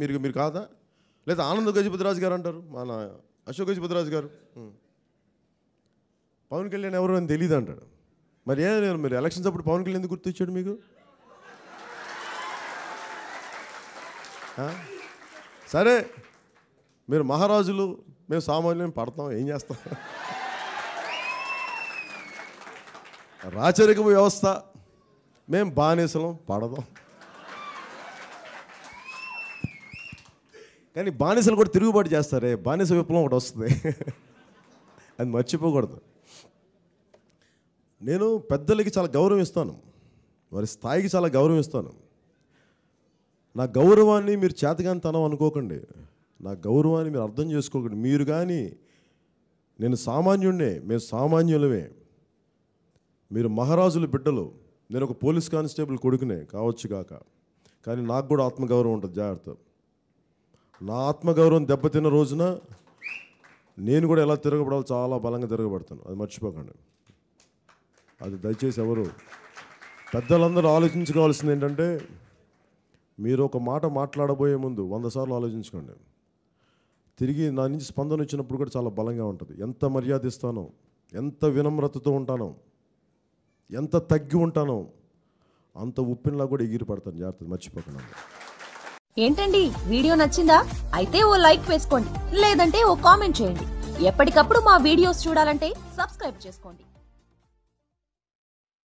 మీరు మీరు కాదా? లేదా ఆనంద్ గజపతిరాజు గారు అంటారు? మన అశోక్ గజపతిరాజు గారు? పవన్ కళ్యాణ్ ఎవరు అని తెలియదు అంటాడు. మరి ఏ మీరు ఎలక్షన్స్ అప్పుడు పవన్ కళ్యాణ్ ఎందుకు గుర్తొచ్చాడు మీకు? సరే మీరు మహారాజులు మేము సామాన్యం పడతాం ఏం చేస్తాం? రాచరిక వ్యవస్థ. మేము బానిసలం పడదాం. కానీ బానిసలు కూడా తిరుగుబాటు చేస్తారే బానిస విప్లవం ఒకటి వస్తుంది. అది మర్చిపోకూడదు. నేను పెద్దలకి చాలా గౌరవం ఇస్తాను. వారి స్థాయికి చాలా గౌరవం ఇస్తాను. నా గౌరవాన్ని మీరు చేతగానితనం అనుకోకండి. నా గౌరవాన్ని మీరు అర్థం చేసుకోకండి. మీరు కానీ నేను సామాన్యుడినే మేము సామాన్యులమే. మీరు మహారాజుల బిడ్డలు. నేను ఒక పోలీస్ కానిస్టేబుల్ కొడుకునే కావచ్చు కాక కానీ నాకు కూడా ఆత్మగౌరవం ఉంటుంది జాగ్రత్త. నా ఆత్మగౌరవం దెబ్బతిన్న రోజున నేను కూడా ఎలా తిరగబడాలో చాలా బలంగా తిరగబడతాను. అది మర్చిపోకండి. అది దయచేసి ఎవరు పెద్దలందరూ ఆలోచించుకోవాల్సింది ఏంటంటే మీరు ఒక మాట మాట్లాడబోయే ముందు వంద సార్లు ఆలోచించుకోండి. తిరిగి నా నుంచి స్పందన వచ్చినప్పుడు కూడా చాలా బలంగా ఉంటుంది. ఎంత మర్యాద ఇస్తానో ఎంత వినమ్రతతో ఉంటానో ఎంత తగ్గి ఉంటానో అంత ఉప్పినలా కూడా ఎగిరి పడతాను. జాగ్రత్త మర్చిపోకుండా. ఏంటండి? వీడియో నచ్చిందా? అయితే ఓ లైక్ వేసుకోండి. లేదంటే ఓ కామెంట్ చేయండి. ఎప్పటికప్పుడు మా వీడియోస్ చూడాలంటే సబ్స్క్రైబ్ చేసుకోండి.